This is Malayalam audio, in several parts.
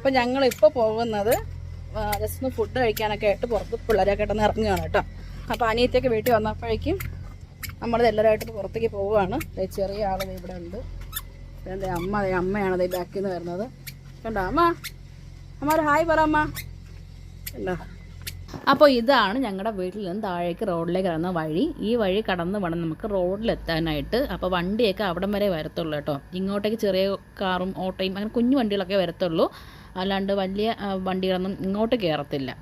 അപ്പം ഞങ്ങളിപ്പോൾ പോകുന്നത് ജസ്റ്റ് ഒന്ന് ഫുഡ് കഴിക്കാനൊക്കെ ആയിട്ട് പുറത്ത് പിള്ളേരൊക്കെ ആയിട്ടൊന്ന് ഇറങ്ങുകയാണ് കേട്ടോ. അപ്പോൾ അനിയത്തിയൊക്കെ വീട്ടിൽ വന്നപ്പോഴേക്കും നമ്മൾ എല്ലാവരുമായിട്ട് പുറത്തേക്ക് പോവുകയാണ്. ചെറിയ ആൾ ഇവിടെ ഉണ്ട്. എന്റെ അമ്മ അതെ അമ്മയാണ് അതേ ബാക്കിൽ നിന്ന് വരുന്നത്. കണ്ടോ അമ്മ? അമ്മ ഒരു ഹായ് പറ അമ്മ. കണ്ടോ? അപ്പോൾ ഇതാണ് ഞങ്ങളുടെ വീട്ടിൽ നിന്ന് താഴേക്ക് റോഡിലേക്ക് ഇറങ്ങുന്ന വഴി. ഈ വഴി കടന്ന് വേണം നമുക്ക് റോഡിലെത്താനായിട്ട്. അപ്പോൾ വണ്ടിയൊക്കെ അവിടം വരെ വരത്തുള്ളൂ കേട്ടോ. ഇങ്ങോട്ടേക്ക് ചെറിയ കാറും ഓട്ടോയും അങ്ങനെ കുഞ്ഞു വണ്ടികളൊക്കെ വരത്തുള്ളൂ. അല്ലാണ്ട് വലിയ വണ്ടികളൊന്നും ഇങ്ങോട്ട് കയറത്തില്ല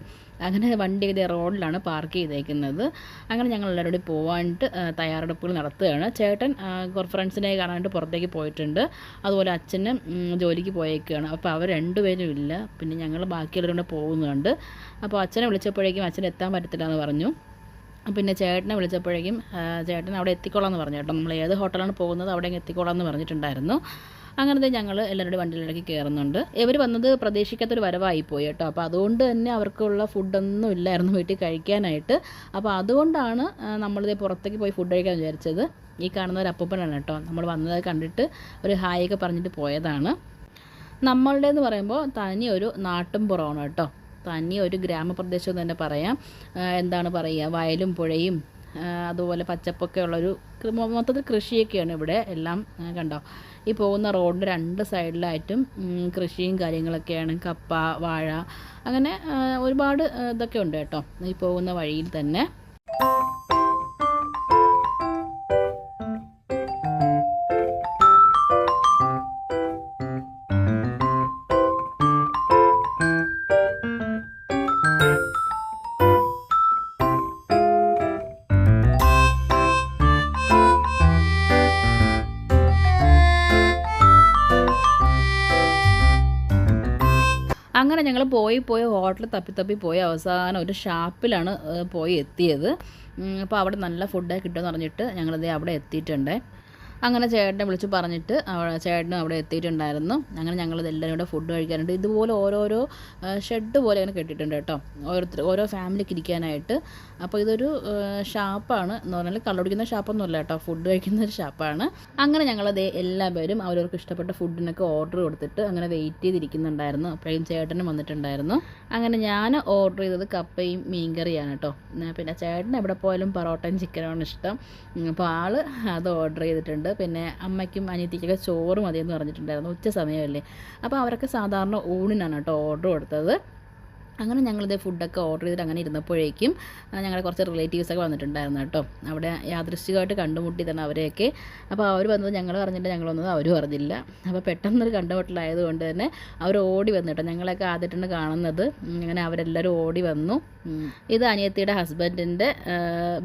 അങ്ങനെ വണ്ടി ഇതേ റോഡിലാണ് പാർക്ക് ചെയ്തേക്കുന്നത്. അങ്ങനെ ഞങ്ങൾ എല്ലാവരും കൂടി പോകാനായിട്ട് തയ്യാറെടുപ്പുകൾ നടത്തുകയാണ്. ചേട്ടൻ ഫ്രണ്ട്സിനെ കാണാനായിട്ട് പുറത്തേക്ക് പോയിട്ടുണ്ട്. അതുപോലെ അച്ഛനും ജോലിക്ക് പോയേക്കുകയാണ് അപ്പോൾ അവർ രണ്ടുപേരും ഇല്ല. പിന്നെ ഞങ്ങൾ ബാക്കിയുള്ളവരും കൂടെ പോകുന്നുണ്ട്. അപ്പോൾ അച്ഛനെ വിളിച്ചപ്പോഴേക്കും അച്ഛൻ എത്താൻ പറ്റത്തില്ല എന്ന് പറഞ്ഞു. പിന്നെ ചേട്ടനെ വിളിച്ചപ്പോഴേക്കും ചേട്ടൻ അവിടെ എത്തിക്കോളാം എന്ന് പറഞ്ഞു കേട്ടോ. നമ്മൾ ഏത് ഹോട്ടലാണ് പോകുന്നത് അവിടെ എത്തിക്കോളാം എന്ന് പറഞ്ഞിട്ടുണ്ടായിരുന്നു. അങ്ങനത്തെ ഞങ്ങൾ എല്ലാവരുടെ വണ്ടിയിലേക്ക് കയറുന്നുണ്ട് ഇവർ വന്നത് പ്രതീക്ഷിക്കാത്തൊരു വരവായി പോയി കേട്ടോ. അപ്പോൾ അതുകൊണ്ട് തന്നെ അവർക്കുള്ള ഫുഡൊന്നും ഇല്ലായിരുന്നു വീട്ടിൽ കഴിക്കാനായിട്ട്. അപ്പോൾ അതുകൊണ്ടാണ് നമ്മളിത് പുറത്തേക്ക് പോയി ഫുഡ് കഴിക്കാൻ വിചാരിച്ചത്. ഈ കാണുന്ന ഒരു അപ്പൂപ്പനാണ് കേട്ടോ. നമ്മൾ വന്നത് കണ്ടിട്ട് ഒരു ഹായ് ഒക്കെ പറഞ്ഞിട്ട് പോയതാണ്. നമ്മളുടെ എന്ന് പറയുമ്പോൾ തനി ഒരു നാട്ടും പുറമാണ് കേട്ടോ. തനി ഒരു ഗ്രാമപ്രദേശം തന്നെ പറയാം. എന്താണ് പറയുക? വയലും പുഴയും അതുപോലെ പച്ചപ്പൊക്കെ ഉള്ളൊരു മൊത്തത്തിൽ കൃഷിയൊക്കെയാണ് ഇവിടെ എല്ലാം കണ്ടോ? ഈ പോകുന്ന റോഡിന്റെ രണ്ട് സൈഡിലായിട്ടും കൃഷിയും കാര്യങ്ങളൊക്കെയാണ്. കപ്പ വാഴ അങ്ങനെ ഒരുപാട് ഇതൊക്കെ ഉണ്ട് കേട്ടോ. ഈ പോകുന്ന വഴിയിൽ തന്നെ. ഞങ്ങൾ പോയി പോയി ഹോട്ടൽ തപ്പി തപ്പി പോയി. അവസാനം ഒരു ഷാപ്പിലാണ് പോയി എത്തിയത്. അപ്പോൾ അവിടെ നല്ല ഫുഡ് കിട്ടുമെന്ന് പറഞ്ഞിട്ട് ഞങ്ങളിതേ അവിടെ എത്തിയിട്ടുണ്ട്. അങ്ങനെ ചേട്ടനെ വിളിച്ച് പറഞ്ഞിട്ട് ചേട്ടനും അവിടെ എത്തിയിട്ടുണ്ടായിരുന്നു. അങ്ങനെ ഞങ്ങൾ ഇതെല്ലാവരും കൂടെ ഫുഡ് കഴിക്കാനുണ്ട്. ഇതുപോലെ ഓരോരോ ഷെഡ് പോലെ അങ്ങനെ കെട്ടിയിട്ടുണ്ട് കേട്ടോ. ഓരോരുത്തർ ഓരോ ഫാമിലിക്ക് ഇരിക്കാനായിട്ട്. അപ്പോൾ ഇതൊരു ഷാപ്പാണ് എന്ന് പറഞ്ഞാൽ കള്ളുടിക്കുന്ന ഷാപ്പൊന്നുമല്ല കേട്ടോ. ഫുഡ് കഴിക്കുന്ന ഒരു ഷാപ്പാണ്. അങ്ങനെ ഞങ്ങളത് എല്ലാവരും അവരവർക്ക് ഇഷ്ടപ്പെട്ട ഫുഡിനൊക്കെ ഓർഡർ കൊടുത്തിട്ട് അങ്ങനെ വെയിറ്റ് ചെയ്തിരിക്കുന്നുണ്ടായിരുന്നു. അപ്പോഴും ചേട്ടനും വന്നിട്ടുണ്ടായിരുന്നു. അങ്ങനെ ഞാൻ ഓർഡർ ചെയ്തത് കപ്പയും മീൻകറിയാണ് കേട്ടോ. പിന്നെ ചേട്ടൻ എവിടെ പോയാലും പൊറോട്ടയും ചിക്കനുമാണ് ഇഷ്ടം. അപ്പോൾ ആൾ അത് ഓർഡർ ചെയ്തിട്ടുണ്ട്. പിന്നെ അമ്മയ്ക്കും അനിയത്തിക്കൊക്കെ ചോറ് മതിയെന്ന് പറഞ്ഞിട്ടുണ്ടായിരുന്നു ഉച്ച സമയമല്ലേ. അപ്പോൾ അവരൊക്കെ സാധാരണ ഊണിനാണ് കേട്ടോ ഓർഡർ കൊടുത്തത്. അങ്ങനെ ഞങ്ങളിത് ഫുഡൊക്കെ ഓർഡർ ചെയ്തിട്ട് അങ്ങനെ ഇരുന്നപ്പോഴേക്കും ഞങ്ങളുടെ കുറച്ച് റിലേറ്റീവ്സൊക്കെ വന്നിട്ടുണ്ടായിരുന്നു കേട്ടോ. അവിടെ യാദൃശ്ചികമായിട്ട് കണ്ടുമുട്ടി തന്നെ അവരെയൊക്കെ. അപ്പോൾ അവർ വന്നത് ഞങ്ങൾ പറഞ്ഞിട്ട് ഞങ്ങൾ വന്നത് അവർ പറഞ്ഞില്ല അപ്പോൾ പെട്ടെന്നൊരു കണ്ടുമുട്ടലായതുകൊണ്ട് തന്നെ അവർ ഓടി വന്നു കേട്ടോ. ഞങ്ങളൊക്കെ ആദ്യമായിട്ടാണ് കാണുന്നത്. അങ്ങനെ അവരെല്ലാവരും ഓടി വന്നു. ഇത് അനിയത്തിയുടെ ഹസ്ബൻഡിന്റെ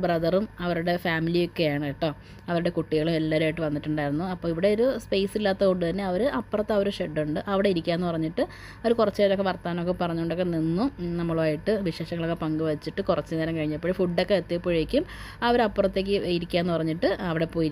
ബ്രദറും അവരുടെ ഫാമിലിയൊക്കെയാണ് കേട്ടോ. അവരുടെ കുട്ടികളും എല്ലാവരുമായിട്ട് വന്നിട്ടുണ്ടായിരുന്നു. അപ്പോൾ ഇവിടെ ഒരു സ്പേസ് ഇല്ലാത്തതുകൊണ്ട് തന്നെ അവർ അപ്പുറത്ത് അവർ ഷെഡുണ്ട് അവിടെ ഇരിക്കാമെന്ന് പറഞ്ഞിട്ട് അവർ കുറച്ച് നേരമൊക്കെ വർത്തമാനമൊക്കെ പറഞ്ഞുകൊണ്ടൊക്കെ നിന്നു. ഉം, നമ്മളുമായിട്ട് വിശേഷങ്ങളൊക്കെ പങ്കുവച്ചിട്ട് കുറച്ച് നേരം കഴിഞ്ഞപ്പോൾ ഫുഡൊക്കെ എത്തിയപ്പോഴേക്കും അവരപ്പുറത്തേക്ക് ഇരിക്കുക എന്ന് പറഞ്ഞിട്ട് അവിടെ പോയി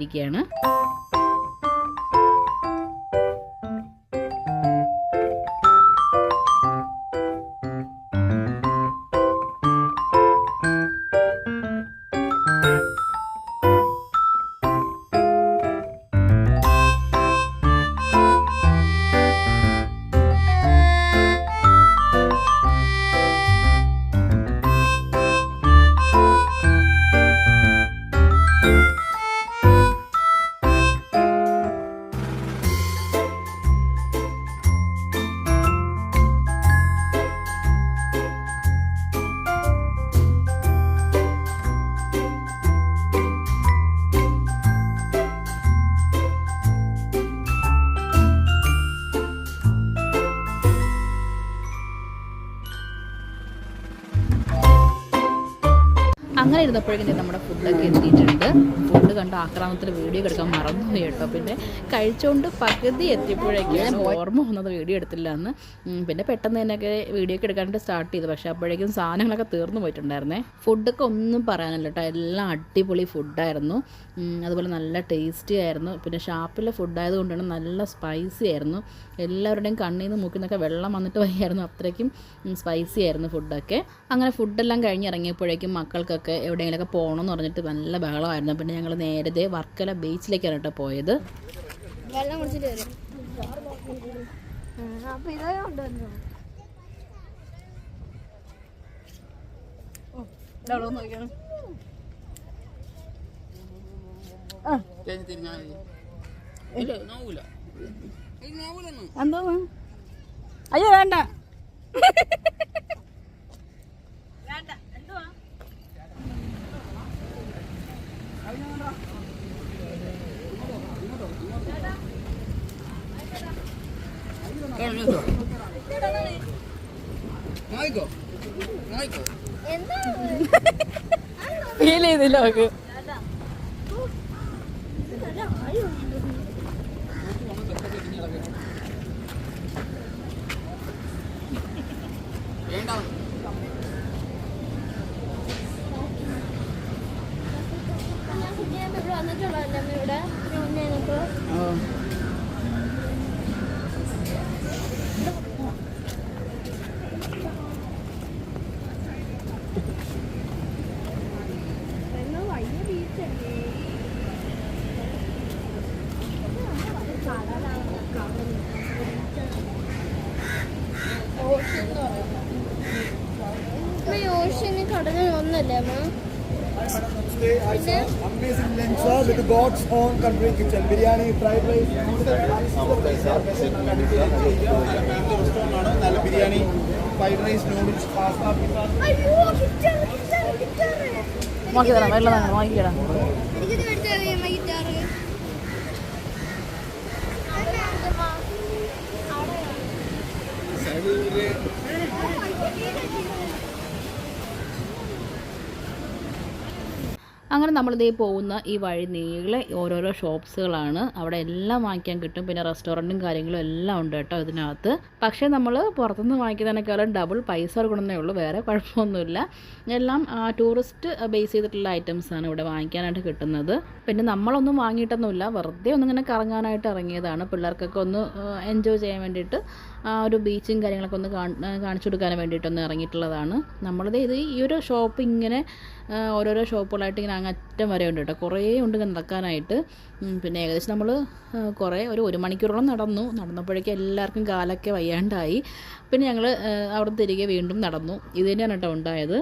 അങ്ങനെ ഇരുന്നപ്പോഴേക്കും നമ്മുടെ ഫുഡൊക്കെ എത്തിയിട്ടുണ്ട്. ഫുഡ് കണ്ട് ആക്രമണത്തിൽ വീഡിയോ എടുക്കാൻ മറന്നുപോയി കേട്ടോ. പിന്നെ കഴിച്ചുകൊണ്ട് പകുതി എത്തിയപ്പോഴേക്കും ഓർമ്മ വന്നത് വീഡിയോ എടുത്തില്ല എന്ന് പിന്നെ പെട്ടെന്ന് തന്നെയൊക്കെ വീഡിയോ ഒക്കെ എടുക്കാനായിട്ട് സ്റ്റാർട്ട് ചെയ്തു. പക്ഷേ അപ്പോഴേക്കും സാധനങ്ങളൊക്കെ തീർന്നു പോയിട്ടുണ്ടായിരുന്നേ. ഫുഡൊക്കെ ഒന്നും പറയാനില്ല കേട്ടോ. എല്ലാം അടിപൊളി ഫുഡായിരുന്നു. അതുപോലെ നല്ല ടേസ്റ്റി ആയിരുന്നു. പിന്നെ ഷാപ്പിലെ ഫുഡായതുകൊണ്ടാണ് നല്ല സ്പൈസി ആയിരുന്നു. എല്ലാവരുടെയും കണ്ണിൽ നിന്ന് മൂക്കിൽ നിന്നൊക്കെ വെള്ളം വന്നിട്ട് വയ്യായിരുന്നു. അത്രയ്ക്കും സ്പൈസി ആയിരുന്നു ഫുഡൊക്കെ അങ്ങനെ ഫുഡെല്ലാം കഴിഞ്ഞ് ഇറങ്ങിയപ്പോഴേക്കും മക്കൾക്കൊക്കെ എവിടെയെങ്കിലുമൊക്കെ പോകണമെന്ന് പറഞ്ഞിട്ട് നല്ല ബഹളമായിരുന്നു. പിന്നെ ഞങ്ങൾ നേരത്തെ വർക്കല ബീച്ചിലേക്കാണ് കേട്ടോ പോയത്. വെള്ളം കുടിച്ചിട്ട് വരും. അപ്പൊ ഇതേ കൊണ്ടുവന്നു ഇതാണോ നോക്കിയാണ്. ആ. കഴിഞ്ഞ് തിരിഞ്ഞാൽ മതി ഇല്ല നോവൂല ഇത് നോവൂലെന്ന് എന്തോന്ന് അയ്യോ വേണ്ട നോയിക്കോ നോയിക്കോ എന്താ ഫീൽ ചെയ്തില്ല അവക്ക് വേണ്ട country kitchen. Biryani, fried rice, നല്ല biryani fried rice noodles pasta നോക്കി തരാം വെള്ളം തന്നെ നോക്കിക്കടാ എനിക്കിത് മേടിച്ചറിയാം അങ്ങനെ നമ്മളിതേ പോകുന്ന ഈ വഴി നീളെ ഓരോരോ ഷോപ്സുകളാണ്. അവിടെ എല്ലാം വാങ്ങിക്കാൻ കിട്ടും. പിന്നെ റെസ്റ്റോറന്റും കാര്യങ്ങളും എല്ലാം ഉണ്ട് കേട്ടോ ഇതിനകത്ത്. പക്ഷേ നമ്മൾ പുറത്തുനിന്ന് വാങ്ങിക്കുന്നതിനേക്കാളും ഡബിൾ പൈസ കൊടുക്കണമെന്നേ ഉള്ളൂ. വേറെ കുഴപ്പമൊന്നുമില്ല. എല്ലാം ടൂറിസ്റ്റ് ബേസ് ചെയ്തിട്ടുള്ള ഐറ്റംസാണ് ഇവിടെ വാങ്ങിക്കാനായിട്ട് കിട്ടുന്നത്. പിന്നെ നമ്മളൊന്നും വാങ്ങിയിട്ടൊന്നുമില്ല. വെറുതെ ഒന്നിങ്ങനെ കറങ്ങാനായിട്ട് ഇറങ്ങിയതാണ്. പിള്ളേർക്കൊക്കെ ഒന്ന് എൻജോയ് ചെയ്യാൻ വേണ്ടിയിട്ട് ആ ഒരു ബീച്ചും കാര്യങ്ങളൊക്കെ ഒന്ന് കാണിച്ചു കൊടുക്കാൻ വേണ്ടിയിട്ടൊന്ന് ഇറങ്ങിയിട്ടുള്ളതാണ്. നമ്മളത് ഇത് ഈ ഒരു ഷോപ്പ് ഇങ്ങനെ ഓരോരോ ഷോപ്പുകളായിട്ട് ഇങ്ങനെ അങ്ങറ്റം വരെ ഉണ്ട് കേട്ടോ. കുറേ ഉണ്ട് നടക്കാനായിട്ട്. പിന്നെ ഏകദേശം നമ്മൾ കുറേ ഒരു ഒരു മണിക്കൂറോളം നടന്നു. നടന്നപ്പോഴേക്കും എല്ലാവർക്കും കാലൊക്കെ വയ്യാണ്ടായി. പിന്നെ ഞങ്ങൾ അവിടെ തിരികെ വീണ്ടും നടന്നു. ഇത് തന്നെയാണ് കേട്ടോ ഉണ്ടായത്.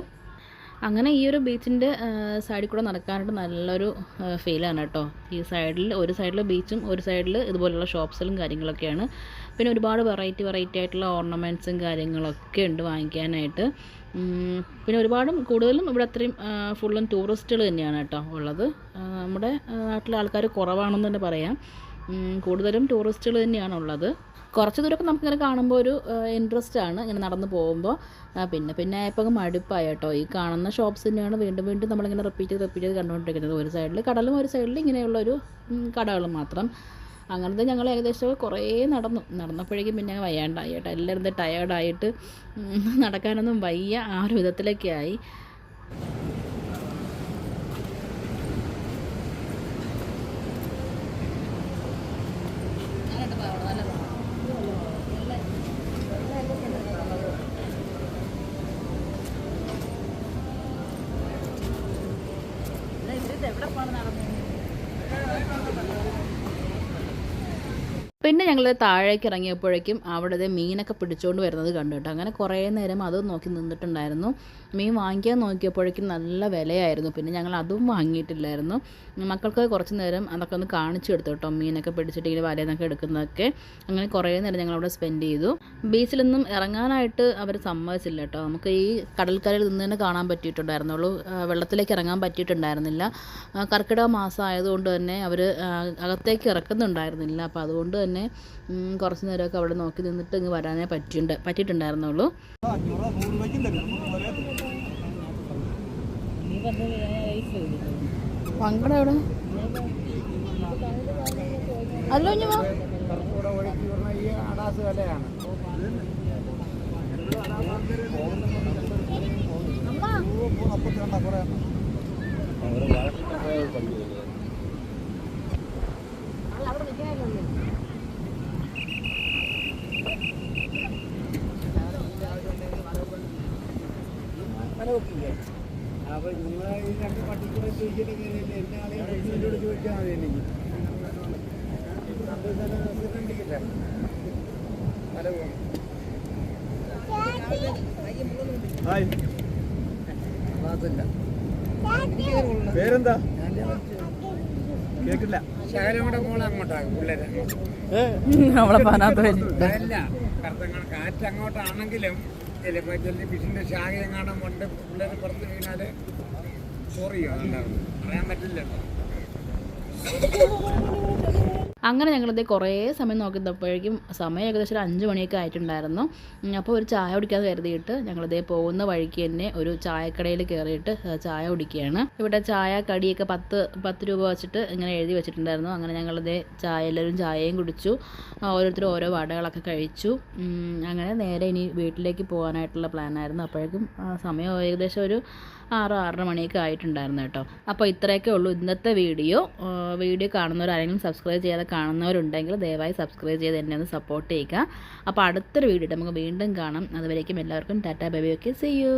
അങ്ങനെ ഈ ഒരു ബീച്ചിന്റെ സൈഡിൽ കൂടെ നടക്കാനായിട്ട് നല്ലൊരു ഫീലാണ് കേട്ടോ. ഈ സൈഡിൽ ഒരു സൈഡിൽ ബീച്ചും ഒരു സൈഡിൽ ഇതുപോലെയുള്ള ഷോപ്സുകളും കാര്യങ്ങളൊക്കെയാണ്. പിന്നെ ഒരുപാട് വെറൈറ്റി വെറൈറ്റി ആയിട്ടുള്ള ഓർണമെന്റ്സും കാര്യങ്ങളൊക്കെ ഉണ്ട് വാങ്ങിക്കാനായിട്ട്. പിന്നെ ഒരുപാടും കൂടുതലും ഇവിടെ അത്രയും ഫുള്ളും ടൂറിസ്റ്റുകൾ തന്നെയാണ് കേട്ടോ ഉള്ളത്. നമ്മുടെ നാട്ടിലെ ആൾക്കാർ കുറവാണെന്ന് തന്നെ പറയാം. കൂടുതലും ടൂറിസ്റ്റുകൾ തന്നെയാണ് ഉള്ളത് കുറച്ച് ദൂരമൊക്കെ നമുക്കിങ്ങനെ കാണുമ്പോൾ ഒരു ഇൻട്രസ്റ്റ് ആണ് ഇങ്ങനെ നടന്നു പോകുമ്പോൾ. പിന്നെ പിന്നെ ആയപ്പോൾ മടുപ്പായി കേട്ടോ ഈ കാണുന്ന ഷോപ്സ് തന്നെയാണ് വീണ്ടും വീണ്ടും നമ്മളിങ്ങനെ റിപ്പീറ്റ് ചെയ്ത് റിപ്പീറ്റ് ചെയ്ത് കണ്ടുകൊണ്ടിരിക്കുന്നത്. ഒരു സൈഡിൽ കടലും ഒരു സൈഡിൽ ഇങ്ങനെയുള്ളൊരു കടകളും മാത്രം. അങ്ങനത്തെ ഞങ്ങൾ ഏകദേശം കുറേ നടന്നു. നടന്നപ്പോഴേക്കും പിന്നെ വയ്യാണ്ടായി കേട്ടോ. എല്ലാവരും ടയേർഡായിട്ട് നടക്കാനൊന്നും വയ്യ. ആ ഒരു വിധത്തിലൊക്കെ ആയി. പിന്നെ ഞങ്ങൾ താഴേക്ക് ഇറങ്ങിയപ്പോഴേക്കും അവിടുത്തെ മീനൊക്കെ പിടിച്ചുകൊണ്ട് വരുന്നത് കണ്ടു കേട്ടോ. അങ്ങനെ കുറേ നേരം അത് നോക്കി നിന്നിട്ടുണ്ടായിരുന്നു. മീൻ വാങ്ങിക്കാൻ നോക്കിയപ്പോഴേക്കും നല്ല വിലയായിരുന്നു. പിന്നെ ഞങ്ങൾ അതും വാങ്ങിയിട്ടില്ലായിരുന്നു. മക്കൾക്ക് കുറച്ച് നേരം അതൊക്കെ ഒന്ന് കാണിച്ചു കൊടുത്തു കേട്ടോ മീനൊക്കെ പിടിച്ചിട്ട് ഇങ്ങനെ വലയെന്നൊക്കെ എടുക്കുന്നതൊക്കെ. അങ്ങനെ കുറേ നേരം ഞങ്ങൾ അവിടെ സ്പെൻഡ് ചെയ്തു. ബീച്ചിലൊന്നും ഇറങ്ങാനായിട്ട് അവർ സമ്മതിച്ചില്ല കേട്ടോ. നമുക്ക് ഈ കടൽക്കരയിൽ നിന്ന് തന്നെ കാണാൻ പറ്റിയിട്ടുണ്ടായിരുന്നുള്ളൂ. വെള്ളത്തിലേക്ക് ഇറങ്ങാൻ പറ്റിയിട്ടുണ്ടായിരുന്നില്ല. കർക്കിടക മാസം ആയതുകൊണ്ട് തന്നെ അവർ അകത്തേക്ക് ഇറക്കുന്നുണ്ടായിരുന്നില്ല. അപ്പോൾ അതുകൊണ്ട് തന്നെ കുറച്ച് നേരമൊക്കെ അവിടെ നോക്കി നിന്നിട്ട് ഇങ്ങ് വരാനേ പറ്റിയിട്ടുണ്ട് പറ്റിയിട്ടുണ്ടായിരുന്നുള്ളൂ. പങ്കട എവിടെ? അല്ലോ ഞാൻ ഒഴുക്കി വരുന്ന ഈ അടാസ് വിലയാണ് മുപ്പത്തിരണ്ടാ കുറേ അപ്പൊ നിങ്ങളെ ഈ രണ്ട് പട്ടിക്കൂടെ ചോദിച്ചിട്ട് എന്നെ ആളെ ചോദിച്ചാൽ മതി എനിക്ക് ഹായ്. പേരെന്താ? കേക്കില്ല. ശകലം മോൾ അങ്ങോട്ടാകും പിള്ളേരെ. നമ്മളെ പാനാത്ത കാറ്റ് അങ്ങോട്ടാണെങ്കിലും ചിലപ്പോൾ ചില ഫിഷിന്റെ ശാഖ എങ്ങാനും കൊണ്ട് പിള്ളേർ പുറത്ത് കഴിഞ്ഞാൽ സോറിയോ ഉണ്ടാവും പറയാൻ പറ്റില്ലല്ലോ. അങ്ങനെ ഞങ്ങളിത് കുറേ സമയം നോക്കിയപ്പോഴേക്കും സമയം ഏകദേശം ഒരു അഞ്ച് മണിയൊക്കെ ആയിട്ടുണ്ടായിരുന്നു. അപ്പോൾ ഒരു ചായ കുടിക്കാൻ കരുതിയിട്ട് ഞങ്ങളിതേ പോകുന്ന വഴിക്ക് തന്നെ ഒരു ചായക്കടയിൽ കയറിയിട്ട് ചായ കുടിക്കുകയാണ്. ഇവിടെ ചായ കടിയൊക്കെ പത്ത് പത്ത് രൂപ വെച്ചിട്ട് ഇങ്ങനെ എഴുതി വെച്ചിട്ടുണ്ടായിരുന്നു. അങ്ങനെ ഞങ്ങളിതേ ചായ എല്ലാവരും ചായയും കുടിച്ചു. ഓരോരുത്തരും ഓരോ വടകളൊക്കെ കഴിച്ചു. അങ്ങനെ നേരെ ഇനി വീട്ടിലേക്ക് പോകാനായിട്ടുള്ള പ്ലാനായിരുന്നു. അപ്പോഴേക്കും സമയം ഏകദേശം ഒരു ആറ് ആറര മണിയൊക്കെ ആയിട്ടുണ്ടായിരുന്നു കേട്ടോ. അപ്പോൾ ഇത്രയൊക്കെ ഉള്ളൂ ഇന്നത്തെ വീഡിയോ. വീഡിയോ കാണുന്നവരാരെങ്കിലും സബ്സ്ക്രൈബ് ചെയ്യാതെ കാണുന്നവരുണ്ടെങ്കിൽ ദയവായി സബ്സ്ക്രൈബ് ചെയ്ത് എന്നെ ഒന്ന് സപ്പോർട്ട് ചെയ്യുക. അപ്പോൾ അടുത്തൊരു വീഡിയോ നമുക്ക് വീണ്ടും കാണാം. അതുവരേക്കും എല്ലാവർക്കും tata bye okay see you